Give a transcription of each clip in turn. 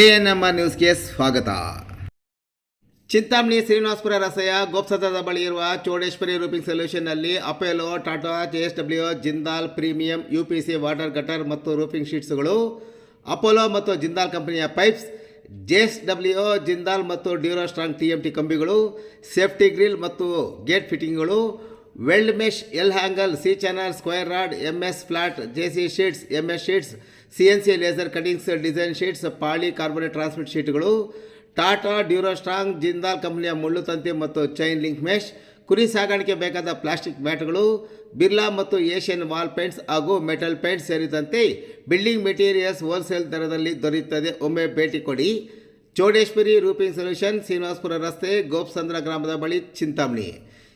ANM ನ್ಯೂಸ್ಗೆ ಸ್ವಾಗತ. ಚಿಂತಾಮಣಿ ಶ್ರೀನಿವಾಸಪುರ ರಸ್ತೆಯ ಗೋಪ್ಸದದ ಬಳಿ ಇರುವ Chowdeshwari roofing ಸೊಲ್ಯೂಷನ್ನಲ್ಲಿ Apollo, Tata, J S W, Jindal premium, U P C, water gutter ಮತ್ತು ರೂಪಿಂಗ್ ಶೀಟ್ಸ್ಗಳು, ಅಪೋಲೋ ಮತ್ತು ಜಿಂದಾಲ್ ಕಂಪನಿಯ pipes, J S W, Jindal ಮತ್ತು duro strong T M T ಕಂಬಿಗಳು, safety grill ಮತ್ತು gate ಫಿಟ್ಟಿಂಗ್ಗಳು weld mesh L angle C channel square rod M S flat J C sheets M S sheets C N C laser cuttings design sheets polycarbonate transmit ಶೀಟ್ಗಳು Tata Durostrong Jindal ಕಂಪನಿಯ ಮುಳ್ಳು ತಂತಿ ಮತ್ತು chain link mesh ಕುರಿ ಸಾಗಾಣಿಕೆ ಬೇಕಾದ plastic ಮ್ಯಾಟ್ಗಳು ಬಿರ್ಲಾ ಮತ್ತು Asian wall paints ಹಾಗೂ ಮೆಟಲ್ ಪೇಂಟ್ಸ್ ಸೇರಿದಂತೆ ಬಿಲ್ಡಿಂಗ್ ಮೆಟೀರಿಯಲ್ಸ್ ಹೋಲ್ಸೇಲ್ ದರದಲ್ಲಿ ದೊರೆಯುತ್ತದೆ. ಒಮ್ಮೆ ಭೇಟಿ ಕೊಡಿ. ಚೌಡೇಶ್ವರಿ ರೂಪಿಂಗ್ ಸೊಲ್ಯೂಷನ್ ಶ್ರೀನಿವಾಸಪುರ ರಸ್ತೆ ಗೋಪ್ಸಂದ್ರ ಗ್ರಾಮದ ಬಳಿ ಚಿಂತಾಮಣಿ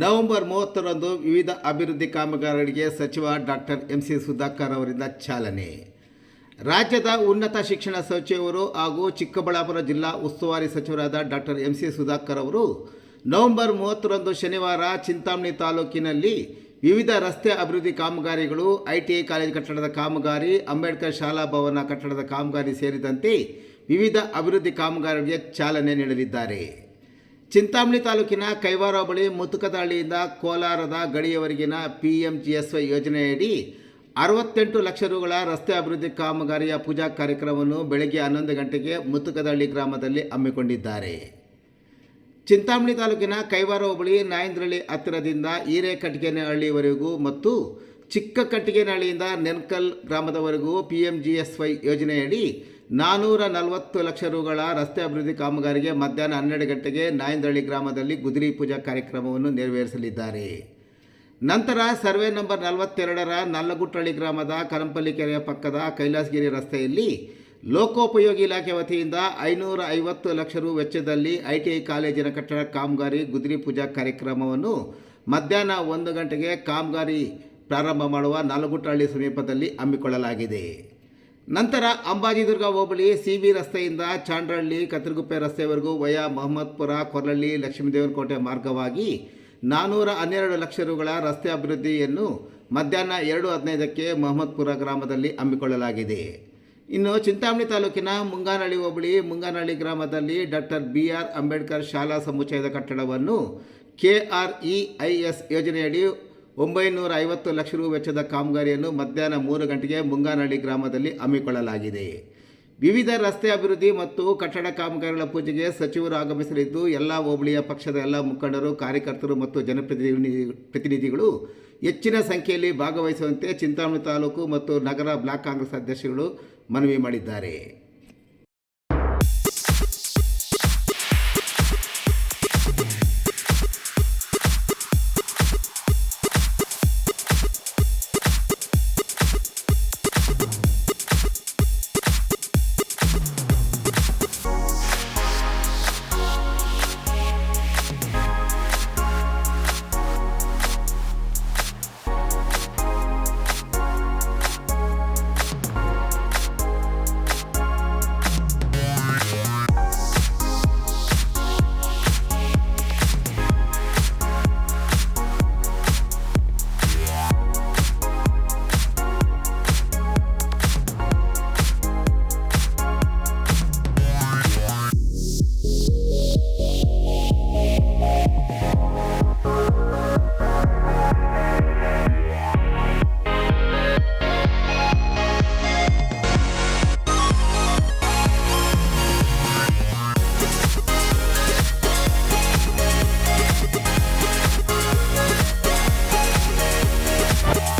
ನವೆಂಬರ್ ಮೂವತ್ತರಂದು ವಿವಿಧ ಅಭಿವೃದ್ಧಿ ಕಾಮಗಾರಿಗಳಿಗೆ ಸಚಿವ ಡಾಕ್ಟರ್ ಎಂ ಸಿ ಸುಧಾಕರ್ ಅವರಿಂದ ಚಾಲನೆ. ರಾಜ್ಯದ ಉನ್ನತ ಶಿಕ್ಷಣ ಸಚಿವರು ಹಾಗೂ ಚಿಕ್ಕಬಳ್ಳಾಪುರ ಜಿಲ್ಲಾ ಉಸ್ತುವಾರಿ ಸಚಿವರಾದ ಡಾಕ್ಟರ್ ಎಂ ಸಿ ಸುಧಾಕರ್ ಅವರು ನವೆಂಬರ್ ಮೂವತ್ತರಂದು ಶನಿವಾರ ಚಿಂತಾಮಣಿ ತಾಲೂಕಿನಲ್ಲಿ ವಿವಿಧ ರಸ್ತೆ ಅಭಿವೃದ್ಧಿ ಕಾಮಗಾರಿಗಳು, ಐಟಿಐ ಕಾಲೇಜು ಕಟ್ಟಡದ ಕಾಮಗಾರಿ, ಅಂಬೇಡ್ಕರ್ ಶಾಲಾ ಭವನ ಕಟ್ಟಡದ ಕಾಮಗಾರಿ ಸೇರಿದಂತೆ ವಿವಿಧ ಅಭಿವೃದ್ಧಿ ಕಾಮಗಾರಿಗಳಿಗೆ ಚಾಲನೆ ನೀಡಲಿದ್ದಾರೆ. ಚಿಂತಾಮಣಿ ತಾಲೂಕಿನ ಕೈವಾರ ಬಳಿ ಮುತುಕದಹಳ್ಳಿಯಿಂದ ಕೋಲಾರದ ಗಡಿಯವರೆಗಿನ P M G S Y ಯೋಜನೆಯಡಿ ಅರವತ್ತೆಂಟು ಲಕ್ಷ ರುಗಳ ರಸ್ತೆ ಅಭಿವೃದ್ಧಿ ಕಾಮಗಾರಿಯ ಪೂಜಾ ಕಾರ್ಯಕ್ರಮವನ್ನು ಬೆಳಗ್ಗೆ ಹನ್ನೊಂದು ಗಂಟೆಗೆ ಮುತುಕದಹಳ್ಳಿ ಗ್ರಾಮದಲ್ಲಿ ಹಮ್ಮಿಕೊಂಡಿದ್ದಾರೆ. ಚಿಂತಾಮಣಿ ತಾಲೂಕಿನ ಕೈವಾರ ಹೋಬಳಿ ನಾಯಂದ್ರಹಳ್ಳಿ ಹತ್ತಿರದಿಂದ ಹಿರೇಕಟ್ಟಿಗೆನಹಳ್ಳಿವರೆಗೂ ಮತ್ತು ಚಿಕ್ಕ ಕಟ್ಟಿಗೆನಹಳ್ಳಿಯಿಂದ Nenkal ಗ್ರಾಮದವರೆಗೂ P M G S Y ಯೋಜನೆಯಡಿ ನಾನ್ನೂರ ನಲವತ್ತು ಲಕ್ಷ ರುಗಳ ರಸ್ತೆ ಅಭಿವೃದ್ಧಿ ಕಾಮಗಾರಿಗೆ ಮಧ್ಯಾಹ್ನ ಹನ್ನೆರಡು ಗಂಟೆಗೆ ನಾಯಂದಹಳ್ಳಿ ಗ್ರಾಮದಲ್ಲಿ ಗುದಿರಿ ಪೂಜಾ ಕಾರ್ಯಕ್ರಮವನ್ನು ನೆರವೇರಿಸಲಿದ್ದಾರೆ. ನಂತರ ಸರ್ವೆ ನಂಬರ್ ನಲವತ್ತೆರಡರ ನಲ್ಲಗುಟ್ಟಳ್ಳಿ ಗ್ರಾಮದ ಕರಂಪಲ್ಲಿ ಕೆರೆಯ ಪಕ್ಕದ ಕೈಲಾಸಗಿರಿ ರಸ್ತೆಯಲ್ಲಿ ಲೋಕೋಪಯೋಗಿ ಇಲಾಖೆ ವತಿಯಿಂದ ಐನೂರ ಐವತ್ತು ಲಕ್ಷ ರು ವೆಚ್ಚದಲ್ಲಿ ಐ ಟಿ ಐ ಕಾಲೇಜಿನ ಕಟ್ಟಡ ಕಾಮಗಾರಿ ಗುದ್ರಿ ಪೂಜಾ ಕಾರ್ಯಕ್ರಮವನ್ನು ಮಧ್ಯಾಹ್ನ ಒಂದು ಗಂಟೆಗೆ ಕಾಮಗಾರಿ ಪ್ರಾರಂಭ ಮಾಡುವ ನಲ್ಲಗುಟ್ಟಹಳ್ಳಿ ಸಮೀಪದಲ್ಲಿ ಹಮ್ಮಿಕೊಳ್ಳಲಾಗಿದೆ. ನಂತರ ಅಂಬಾಜಿದುರ್ಗ ಹೋಬಳಿ ಸಿ ವಿ ರಸ್ತೆಯಿಂದ ಚಾಂಡ್ರಹಳ್ಳಿ ಕತ್ತರಗುಪ್ಪೆ ರಸ್ತೆವರೆಗೂ ವಯಾ ಮಹಮ್ಮದ್ಪುರ ಕೊರಳಳ್ಳಿ ಲಕ್ಷ್ಮೀದೇವನಕೋಟೆ ಮಾರ್ಗವಾಗಿ ನಾನ್ನೂರ ಹನ್ನೆರಡು ಲಕ್ಷ ರುಗಳ ರಸ್ತೆ ಅಭಿವೃದ್ಧಿಯನ್ನು ಮಧ್ಯಾಹ್ನ ಎರಡು ಹದಿನೈದಕ್ಕೆ ಮಹಮ್ಮದ್ಪುರ ಗ್ರಾಮದಲ್ಲಿ ಹಮ್ಮಿಕೊಳ್ಳಲಾಗಿದೆ. ಇನ್ನು ಚಿಂತಾಮಣಿ ತಾಲೂಕಿನ ಮುಂಗಾನಹಳ್ಳಿ ಹೋಬಳಿ, ಮುಂಗಾನಹಳ್ಳಿ ಗ್ರಾಮದಲ್ಲಿ ಡಾಕ್ಟರ್ ಬಿ ಆರ್ ಅಂಬೇಡ್ಕರ್ ಶಾಲಾ ಸಮುಚ್ಚಯದ ಕಟ್ಟಡವನ್ನು K R E I S ಯೋಜನೆಯಡಿ ಒಂಬೈನೂರ ಐವತ್ತು ಲಕ್ಷ ರು ವೆಚ್ಚದ ಕಾಮಗಾರಿಯನ್ನು ಮಧ್ಯಾಹ್ನ ಮೂರು ಗಂಟೆಗೆ ಮುಂಗಾನಹಳ್ಳಿ ಗ್ರಾಮದಲ್ಲಿ ಹಮ್ಮಿಕೊಳ್ಳಲಾಗಿದೆ. ವಿವಿಧ ರಸ್ತೆ ಅಭಿವೃದ್ಧಿ ಮತ್ತು ಕಟ್ಟಡ ಕಾಮಗಾರಿಗಳ ಪೂಜೆಗೆ ಸಚಿವರು ಆಗಮಿಸಲಿದ್ದು, ಎಲ್ಲ ಹೋಬಳಿಯ ಪಕ್ಷದ ಎಲ್ಲ ಮುಖಂಡರು, ಕಾರ್ಯಕರ್ತರು ಮತ್ತು ಜನಪ್ರತಿನಿಧಿ, ಪ್ರತಿನಿಧಿಗಳು ಹೆಚ್ಚಿನ ಸಂಖ್ಯೆಯಲ್ಲಿ ಭಾಗವಹಿಸುವಂತೆ ಚಿಂತಾಮಣಿ ತಾಲೂಕು ಮತ್ತು ನಗರ ಬ್ಲಾಕ್ ಕಾಂಗ್ರೆಸ್ ಅಧ್ಯಕ್ಷಗಳು ಮನವಿ ಮಾಡಿದ್ದಾರೆ.